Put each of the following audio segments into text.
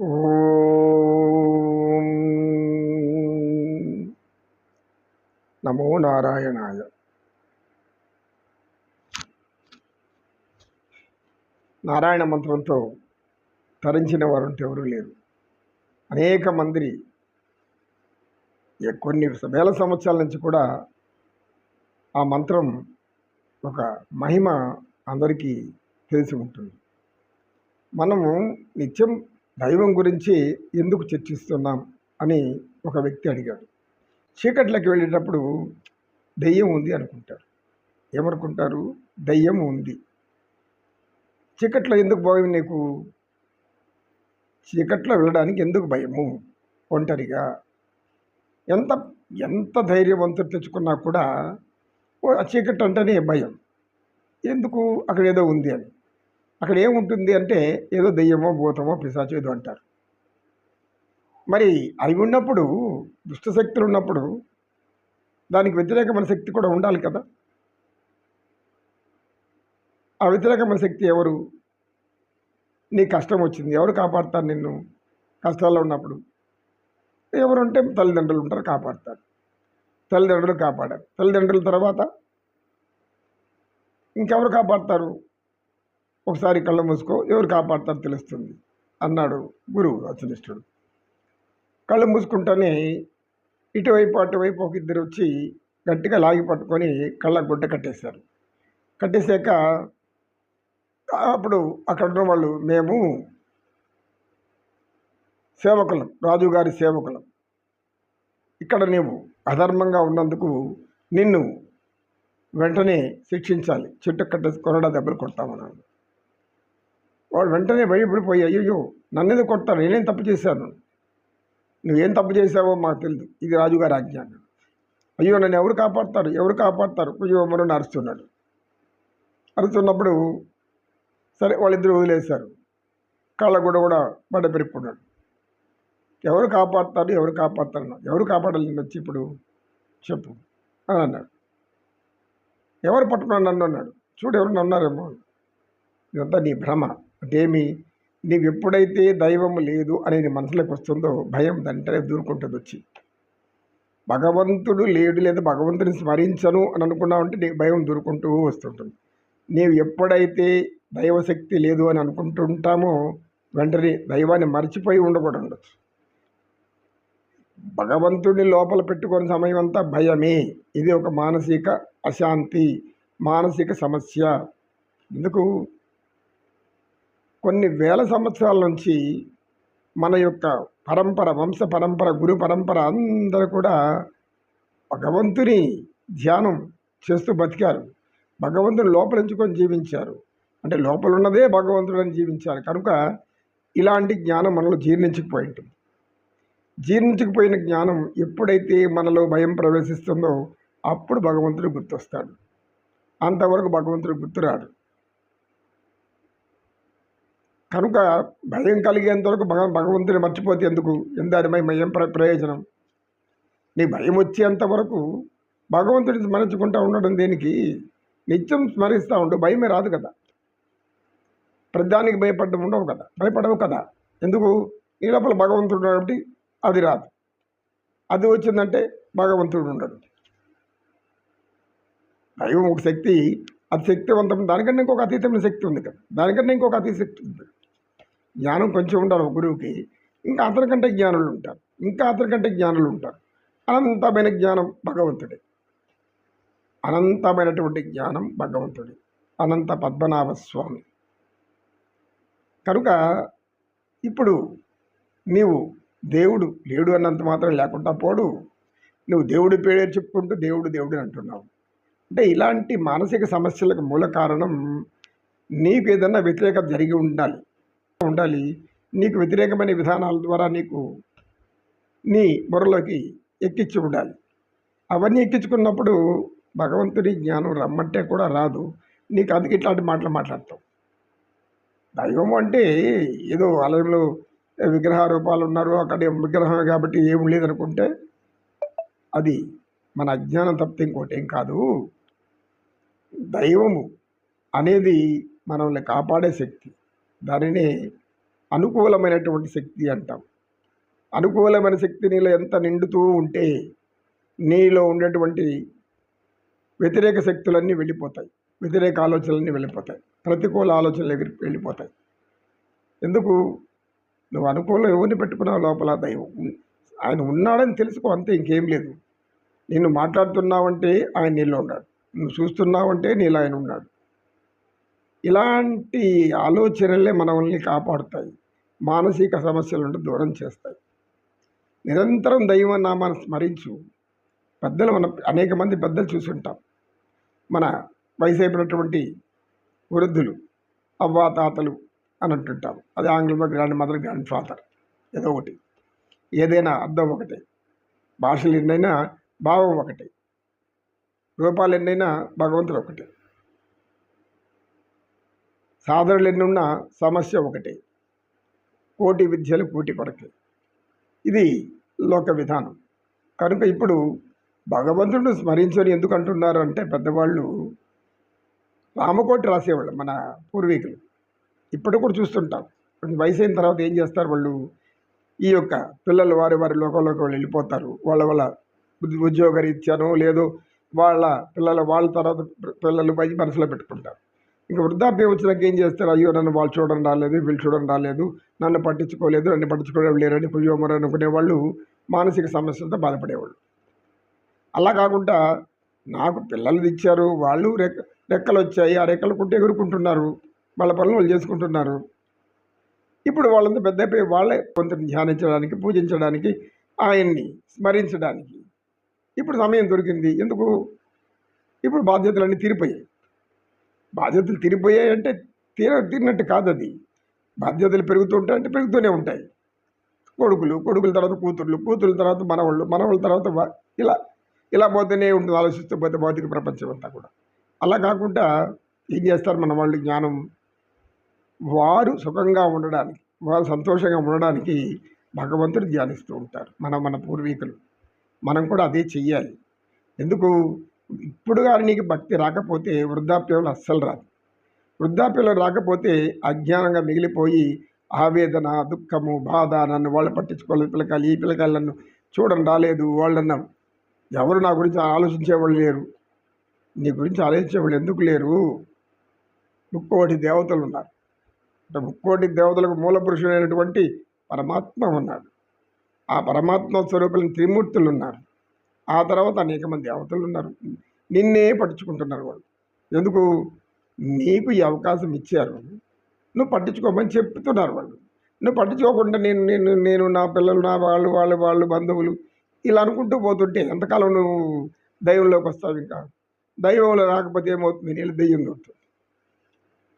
నమో నారాయణాయ. నారాయణ మంత్రంతో తరించిన వారు ఎవరూ లేరు. అనేక మంది కొన్ని వేల సంవత్సరాల నుంచి కూడా ఆ మంత్రం ఒక మహిమ అందరికీ తెలిసి ఉంటుంది. మనము నిత్యం దైవం గురించి ఎందుకు చర్చిస్తున్నాం అని ఒక వ్యక్తి అడిగాడు. చీకట్లోకి వెళ్ళేటప్పుడు దెయ్యం ఉంది అనుకుంటారు. ఏమనుకుంటారు? దెయ్యం ఉంది. చీకట్లో ఎందుకు భయం నీకు? చీకట్లో వెళ్ళడానికి ఎందుకు భయము? ఒంటరిగా. ఎంత ఎంత ధైర్యవంతులు తెచ్చుకున్నా కూడా ఓ ఆ చీకటి అంటేనే భయం. ఎందుకు? అక్కడ ఏదో ఉంది అని. అక్కడ ఏముంటుంది అంటే ఏదో దెయ్యమో భూతమో పిశాచో ఏదో అంటారు. మరి అవి ఉన్నప్పుడు దుష్టశక్తులు ఉన్నప్పుడు దానికి వ్యతిరేకమైన శక్తి కూడా ఉండాలి కదా. ఆ వ్యతిరేకమైన శక్తి ఎవరు? నీ కష్టం వచ్చింది ఎవరు కాపాడుతారు నిన్ను? కష్టాల్లో ఉన్నప్పుడు ఎవరు ఉంటే తల్లిదండ్రులు ఉంటారు కాపాడుతారు. తల్లిదండ్రులు కాపాడారు. తల్లిదండ్రుల తర్వాత ఇంకెవరు కాపాడతారు? ఒకసారి కళ్ళు మూసుకో ఎవరు కాపాడతారు తెలుస్తుంది అన్నాడు గురువు వచనిష్ఠుడు కళ్ళు మూసుకుంటేనే ఇటువైపు అటువైపు ఒక ఇద్దరు వచ్చి గట్టిగా లాగి పట్టుకొని కళ్ళ గుడ్డ కట్టేశారు. కట్టేశాక అప్పుడు అక్కడ ఉన్న వాళ్ళు మేము సేవకులం రాజుగారి సేవకులం. ఇక్కడ నీవు అధర్మంగా ఉన్నందుకు నిన్ను వెంటనే శిక్షించాలి. చెట్టు కట్టేసి కొరడా దెబ్బలు కొడతామన్నాడు. వాడు వెంటనే భయపడిపోయి అయ్యో నన్ను ఎందుకు కొడతాను నేనేం తప్పు చేశాను? నువ్వేం తప్పు చేశావో మాకు తెలియదు ఇది రాజుగారి ఆజ్ఞ అయ్యో నన్ను ఎవరు కాపాడతారు? ఎవరు కాపాడతారు? అయ్యో మరో అరుస్తున్నాడు. అరుస్తున్నప్పుడు సరే వాళ్ళిద్దరు వదిలేశారు. కాళ్ళ కూడా కూడా బడ్డ పెరుక్కున్నాడు. ఎవరు కాపాడతారు? ఎవరు కాపాడతారు? ఎవరు కాపాడాలి నేను వచ్చి ఇప్పుడు చెప్పు అని అన్నాడు. ఎవరు పట్టుకున్నాడు నన్ను అన్నాడు. చూడు ఎవరు అన్నారేమో. ఇదంతా నీ భ్రమ. అంటే నీవు ఎప్పుడైతే దైవం లేదు అనేది మనసులోకి వస్తుందో భయం వెంటనే దూరుకుంటుంది వచ్చి భగవంతుడు లేడు లేదా భగవంతుని స్మరించను అని అనుకున్నావంటే నీకు భయం దూరుకుంటూ వస్తుంటుంది. నీవు ఎప్పుడైతే దైవశక్తి లేదు అని అనుకుంటుంటామో వెంటనే దైవాన్ని మర్చిపోయి ఉండకూడదు ఉండొచ్చు భగవంతుడిని లోపల పెట్టుకునే సమయం అంతా భయమే. ఇది ఒక మానసిక అశాంతి మానసిక సమస్య. ఎందుకు? కొన్ని వేల సంవత్సరాల నుంచి మన యొక్క పరంపర వంశ పరంపర గురు పరంపర అందరూ కూడా భగవంతుని ధ్యానం చేస్తూ బతికారు. భగవంతుని లోపలించుకొని జీవించారు. అంటే లోపల ఉన్నదే భగవంతుడని జీవించారు. కనుక ఇలాంటి జ్ఞానం మనలో జీర్ణించకపోయి ఉంటుంది జీర్ణించకపోయిన జ్ఞానం ఎప్పుడైతే మనలో భయం ప్రవేశిస్తుందో అప్పుడు భగవంతుడు గుర్తొస్తాడు. అంతవరకు భగవంతుడు గుర్తురాడు. కనుక భయం కలిగేంతవరకు భగ భగవంతుని మర్చిపోతే ఎందుకు? ఎందారిమై మయం ప్ర ప్రయోజనం? నీ భయం వచ్చేంత వరకు భగవంతుడిని స్మరించుకుంటూ ఉండడం దేనికి? నిత్యం స్మరిస్తూ ఉండు భయమే రాదు కదా. ప్రతిదానికి భయపడడం ఉండవు కదా భయపడవు కదా. ఎందుకు? నీ లోపల భగవంతుడు కాబట్టి అది రాదు. అది వచ్చిందంటే భగవంతుడు ఉండడు దైవం ఒక శక్తి అది శక్తివంతం. దానికన్నా ఇంకొక అతీతమైన శక్తి ఉంది కదా. దానికన్నా ఇంకొక అతి శక్తి ఉంది. జ్ఞానం కొంచెం ఉండాలి ఒక గురువుకి. ఇంకా అతనికంటే జ్ఞానులు ఉంటారు. ఇంకా అతనికంటే జ్ఞానులు ఉంటారు. అనంతమైన జ్ఞానం భగవంతుడే. అనంతమైనటువంటి జ్ఞానం భగవంతుడి. అనంత పద్మనాభ స్వామి కనుక ఇప్పుడు నీవు దేవుడు లేడు అన్నంత మాత్రం లేకుండా పోడు. నువ్వు దేవుడి పేరు చెప్పుకుంటూ దేవుడు దేవుడు అని అంటున్నావు. అంటే ఇలాంటి మానసిక సమస్యలకు మూల కారణం నీకు ఏదన్నా వ్యతిరేకత జరిగి ఉండాలి. ఉండాలి. నీకు వ్యతిరేకమైన విధానాల ద్వారా నీకు నీ బుర్రలోకి ఎక్కించి ఉండాలి. అవన్నీ ఎక్కించుకున్నప్పుడు భగవంతుడి జ్ఞానం రమ్మంటే కూడా రాదు. నీకు అందుకు ఇట్లాంటి మాటలు మాట్లాడతావు. దైవం అంటే ఏదో ఆలయంలో విగ్రహ రూపాలు ఉన్నారు. అక్కడ విగ్రహం కాబట్టి ఏం లేదనుకుంటే అది మన అజ్ఞానం తప్పితే ఇంకోటి ఏం కాదు. దైవము అనేది మనల్ని కాపాడే శక్తి. దానిని అనుకూలమైనటువంటి శక్తి అంటాం. అనుకూలమైన శక్తి నీలో ఎంత నిండుతూ ఉంటే నీలో ఉండేటువంటి వ్యతిరేక శక్తులన్నీ వెళ్ళిపోతాయి. వ్యతిరేక ఆలోచనలన్నీ వెళ్ళిపోతాయి. ప్రతికూల ఆలోచనలు ఎగిరి వెళ్ళిపోతాయి. ఎందుకు? నువ్వు అనుకూలం ఎవరిని పెట్టుకున్నావు? లోపల దైవం ఆయన ఉన్నాడని తెలుసుకో అంతే ఇంకేం లేదు. నిన్ను మాట్లాడుతున్నావంటే ఆయన నీళ్ళు ఉన్నాడు. నువ్వు చూస్తున్నావంటే నీళ్ళు ఆయన ఉన్నాడు. ఇలాంటి ఆలోచనలే మనల్ని కాపాడుతాయి. మానసిక సమస్యల నుండి దూరం చేస్తాయి. నిరంతరం దైవనామాన్ని స్మరించు. పెద్దలు మన అనేక మంది పెద్దలు చూసుంటాం. మన వయసు అయిపోయినటువంటి వృద్ధులు అవ్వా తాతలు అని అంటుంటాం అది ఆంగ్లంలో గ్రాండ్ మదర్ గ్రాండ్ ఫాదర్ ఏదో ఒకటి. ఏదైనా అర్థం ఒకటే. భాషలు ఎన్నైనా భావం ఒకటే. రూపాలు ఎన్నైనా భగవంతుడు ఒకటే. సాధనలు ఎన్నున్నా సమస్య ఒకటి. కోటి విద్యలు కూటి కొరకే. ఇది లోక విధానం. కనుక ఇప్పుడు భగవంతుడు స్మరించని ఎందుకు అంటున్నారు అంటే పెద్దవాళ్ళు రామకోటి రాసేవాళ్ళు మన పూర్వీకులు. ఇప్పుడు కూడా చూస్తుంటాం. కొంచెం వయసు అయిన తర్వాత ఏం చేస్తారు వాళ్ళు? ఈ యొక్క పిల్లలు వారి వారి లోకంలోకి వాళ్ళు వెళ్ళిపోతారు. వాళ్ళ వాళ్ళ ఉద్యోగరీత్యానో ఉద్యోగ లేదో వాళ్ళ పిల్లల వాళ్ళ తర్వాత పిల్లలు పై మనసులో పెట్టుకుంటారు. ఇంకా వృద్ధాప్యం వచ్చినాక ఏం చేస్తారు? అయ్యో నన్ను వాళ్ళు చూడడం రాలేదు వీళ్ళు చూడడం రాలేదు నన్ను పట్టించుకోలేదు నన్ను పట్టించుకోవడం లేరని కుయ్యోమరు అనుకునే వాళ్ళు మానసిక సమస్యలతో బాధపడేవాళ్ళు. అలా కాకుండా నాకు పిల్లలు ఇచ్చారు వాళ్ళు రెక్క రెక్కలు వచ్చాయి ఆ రెక్కలు కుట్టి ఎగురుకుంటున్నారు వాళ్ళ పనులు వాళ్ళు చేసుకుంటున్నారు. ఇప్పుడు వాళ్ళంతా పెద్ద వాళ్ళే కొంత ధ్యానించడానికి పూజించడానికి ఆయన్ని స్మరించడానికి. ఇప్పుడు సమయం దొరికింది ఎందుకు? ఇప్పుడు బాధ్యతలన్నీ తీరిపోయాయి. బాధ్యతలు తీరిపోయాయి అంటే తీర తీరినట్టు కాదు అది బాధ్యతలు పెరుగుతుంటాయి అంటే పెరుగుతూనే ఉంటాయి. కొడుకులు కొడుకుల తర్వాత కూతుర్లు కూతుర్ల తర్వాత మనవాళ్ళు మనవాళ్ళ తర్వాత ఇలా ఇలా పోతేనే ఉంటుంది ఆలోచిస్తూ పోతే భౌతిక ప్రపంచం అంతా కూడా. అలా కాకుండా ఏం చేస్తారు మన వాళ్ళు జ్ఞానం? వారు సుఖంగా ఉండడానికి వారు సంతోషంగా ఉండడానికి భగవంతుడు ధ్యానిస్తూ ఉంటారు. మన మన పూర్వీకులు. మనం కూడా అదే చెయ్యాలి. ఎందుకు? ఇప్పుడు కానీ నీకు భక్తి రాకపోతే వృద్ధాప్యంలో అస్సలు రాదు. వృద్ధాప్యంలో రాకపోతే అజ్ఞానంగా మిగిలిపోయి ఆవేదన దుఃఖము బాధ నన్ను వాళ్ళు పట్టించుకోలేదు పిల్లకాయలు ఈ పిల్లకాయలు నన్ను చూడడం రాలేదు వాళ్ళన్న ఎవరు నా గురించి ఆలోచించేవాళ్ళు లేరు. నీ గురించి ఆలోచించేవాళ్ళు ఎందుకు లేరు? ముక్కోటి దేవతలు ఉన్నారు. అంటే ముక్కోటి దేవతలకు మూల పురుషుడైనటువంటి పరమాత్మ ఉన్నాడు. ఆ పరమాత్మ స్వరూపులను త్రిమూర్తులు ఉన్నారు. ఆ తర్వాత అనేక మంది దేవతలు ఉన్నారు. నిన్నే పట్టించుకుంటున్నారు వాళ్ళు. ఎందుకు? నీకు ఈ అవకాశం ఇచ్చారు నువ్వు పట్టించుకోమని చెప్తున్నారు వాళ్ళు. నువ్వు పట్టించుకోకుండా నేను నేను నేను నా పిల్లలు నా వాళ్ళు వాళ్ళు వాళ్ళు బంధువులు ఇలా అనుకుంటూ పోతుంటే ఎంతకాలం నువ్వు దైవంలోకి వస్తావు ఇంకా? దైవంలో రాకపోతే ఏమవుతుంది? నేను దెయ్యం దొరుకుతుంది.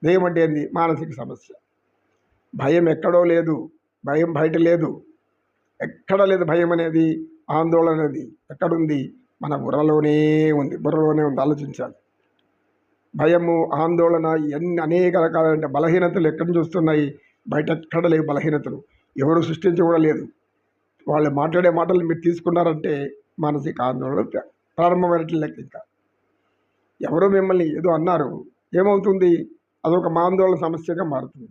దెయ్యం అంటే ఏంది? మానసిక సమస్య. భయం ఎక్కడో లేదు. భయం బయట లేదు. ఎక్కడ లేదు భయం అనేది. ఆందోళన అనేది ఎక్కడుంది? మన బుర్రలోనే ఉంది. బుర్రలోనే ఉంది. ఆలోచించాలి. భయము ఆందోళన ఎన్ని అనేక రకాలైన బలహీనతలు ఎక్కడి నుంచి బయట ఎక్కడ లేవు బలహీనతలు. ఎవరు సృష్టించి కూడా లేదు. వాళ్ళు మాట్లాడే మాటలు మీరు తీసుకున్నారంటే మానసిక ఆందోళన ప్ర- ప్రారంభమైనట్లు లెక్క ఇంకా. ఎవరో మిమ్మల్ని ఏదో అన్నారు. ఏమవుతుంది? అదొక మా ఆందోళన సమస్యగా మారుతుంది.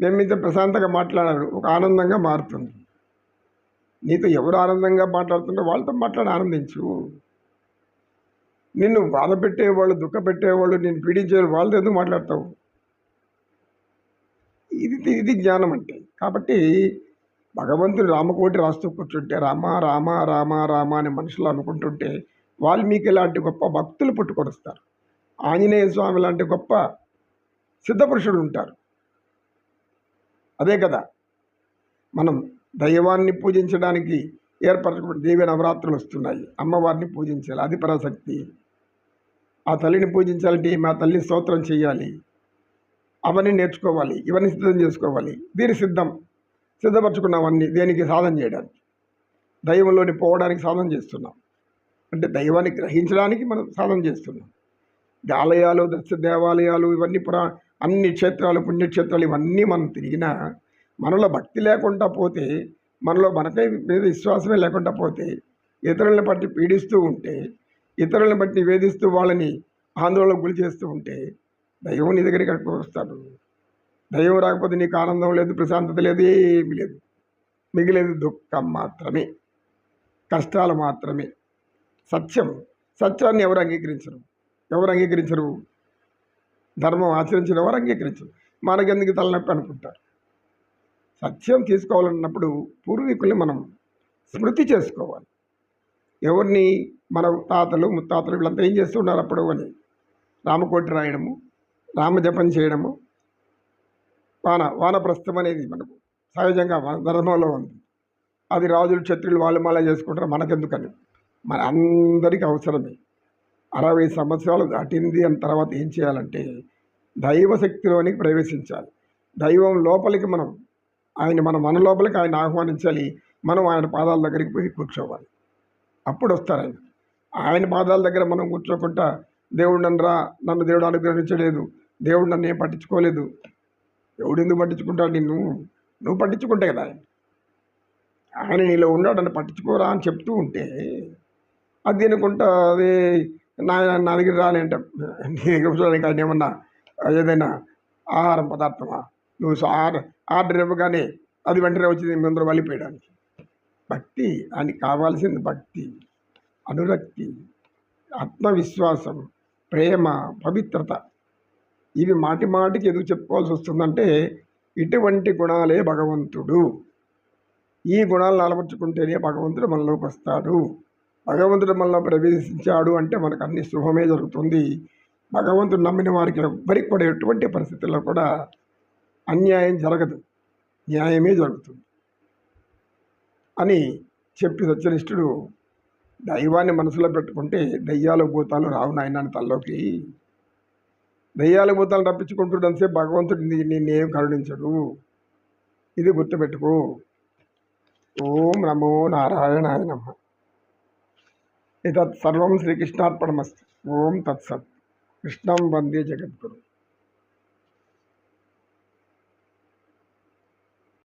మేము ఇంత ప్రశాంతంగా మాట్లాడారు. ఒక ఆనందంగా మారుతుంది. నీతో ఎవరు ఆనందంగా మాట్లాడుతుంటే వాళ్ళతో మాట్లాడి ఆనందించు. నిన్ను బాధ పెట్టేవాళ్ళు దుఃఖ పెట్టేవాళ్ళు నేను పీడించే వాళ్ళతో ఎందుకు మాట్లాడతావు? ఇది ఇది జ్ఞానం అంటే. కాబట్టి భగవంతుడు రామకోటి రాస్తూ కూర్చుంటే రామ రామ రామ రామ అని మనుషులు అనుకుంటుంటే వాల్మీకి లాంటి గొప్ప భక్తులు పుట్టుకొడుస్తారు ఆంజనేయ స్వామి లాంటి గొప్ప సిద్ధపురుషుడు ఉంటారు. అదే కదా. మనం దైవాన్ని పూజించడానికి ఏర్పరచుకున్న దేవి నవరాత్రులు వస్తున్నాయి. అమ్మవారిని పూజించాలి. అది పరాశక్తి. ఆ తల్లిని పూజించాలంటే మా తల్లి స్తోత్రం చేయాలి. అవన్నీ నేర్చుకోవాలి. ఇవన్నీ సిద్ధం చేసుకోవాలి. దీని సిద్ధం సిద్ధపరచుకున్నామన్నీ దేనికి సాధన చేయడానికి? దైవంలోని పోవడానికి సాధన చేస్తున్నాం. అంటే దైవాన్ని గ్రహించడానికి మనం సాధన చేస్తున్నాం. ఆలయాలు దర్శ దేవాలయాలు ఇవన్నీ పురా అన్ని క్షేత్రాలు పుణ్యక్షేత్రాలు ఇవన్నీ మనం తిరిగినా మనలో భక్తి లేకుండా పోతే మనలో మనపై మీద విశ్వాసమే లేకుండా పోతే ఇతరులను బట్టి పీడిస్తూ ఉంటే ఇతరులను బట్టి వేధిస్తూ వాళ్ళని ఆందోళనకు గురి చేస్తూ ఉంటే దైవం నీ దగ్గరికి ఎక్కడికి వస్తాడు. దైవం రాకపోతే నీకు ఆనందం లేదు ప్రశాంతత లేదు ఏమీ లేదు. మిగిలేదు దుఃఖం మాత్రమే కష్టాలు మాత్రమే. సత్యం సత్యాన్ని ఎవరు అంగీకరించరు? ఎవరు అంగీకరించరు? ధర్మం ఆచరించిన వారు అంగీకరించరు? మనకెందుకు తలనొప్పి అనుకుంటారు? సత్యం తీసుకోవాలన్నప్పుడు పూర్వీకుల్ని మనం స్మృతి చేసుకోవాలి. ఎవరిని మన తాతలు ముత్తాతలు వీళ్ళంతా ఏం చేస్తున్నారు అప్పుడు అని? రామకోటి రాయడము రామజపం చేయడము వాన వానప్రస్థం అనేది మనకు సహజంగా ధర్మంలో ఉంది. అది రాజులు క్షత్రులు వాళ్ళు మళ్ళీ చేసుకుంటారు మనకెందుకని? మన అందరికీ అవసరమే. అరవై సంవత్సరాలు దాటింది అని తర్వాత ఏం చేయాలంటే దైవశక్తిలోనికి ప్రవేశించాలి. దైవం లోపలికి మనం ఆయన మన మన లోపలికి ఆయన ఆహ్వానించాలి. మనం ఆయన పాదాల దగ్గరికి పోయి కూర్చోవాలి. అప్పుడు వస్తారు ఆయన. ఆయన పాదాల దగ్గర మనం కూర్చోకుండా దేవుడు నన్ను రా నన్ను దేవుడు అనుగ్రహించలేదు దేవుడు నన్ను ఏం పట్టించుకోలేదు. దేవుడు ఎందుకు పట్టించుకుంటాడు నిన్ను? నువ్వు పట్టించుకుంటే కదా ఆయన. ఆయన నీలో ఉన్నాడు అని పట్టించుకోరా అని చెప్తూ ఉంటే అది తినుకుంటా అది నా నా దగ్గర రాలేంట నీ దగ్గర ఆయన ఏమన్నా ఏదైనా ఆహారం పదార్థమా? నువ్వు ఆర్డర్ ఆర్డర్ ఇవ్వగానే అది వెంటనే వచ్చింది ముందర వలిపోయడానికి. భక్తి ఆయనకి కావాల్సింది భక్తి అనురక్తి ఆత్మవిశ్వాసం ప్రేమ పవిత్రత. ఇవి మాటి మాటికి ఎందుకు చెప్పుకోవాల్సి వస్తుందంటే ఇటువంటి గుణాలే భగవంతుడు. ఈ గుణాలను అలవర్చుకుంటేనే భగవంతుడు మనలోకి వస్తాడు. భగవంతుడు మనలో ప్రవేశించాడు అంటే మనకు అన్ని శుభమే జరుగుతుంది. భగవంతుడు నమ్మిన వారికి ఎవ్వరికి కూడా ఎటువంటి పరిస్థితుల్లో కూడా అన్యాయం జరగదు. న్యాయమే జరుగుతుంది. అని చెప్పి సత్యనిష్ఠుడు దైవాన్ని మనసులో పెట్టుకుంటే దయ్యాల భూతాలు రావు నాయన తల్లోకి. దయ్యాల భూతాలు రప్పించుకుంటున్నంతసేపు భగవంతుడు నిన్నేం కరుణించడు. ఇది గుర్తుపెట్టుకో. ఓం నమో నారాయణాయ నమ. ఇతత్ సర్వం శ్రీకృష్ణార్పణమస్తు. ఓం తత్సత్. కృష్ణం వందే జగద్గురు.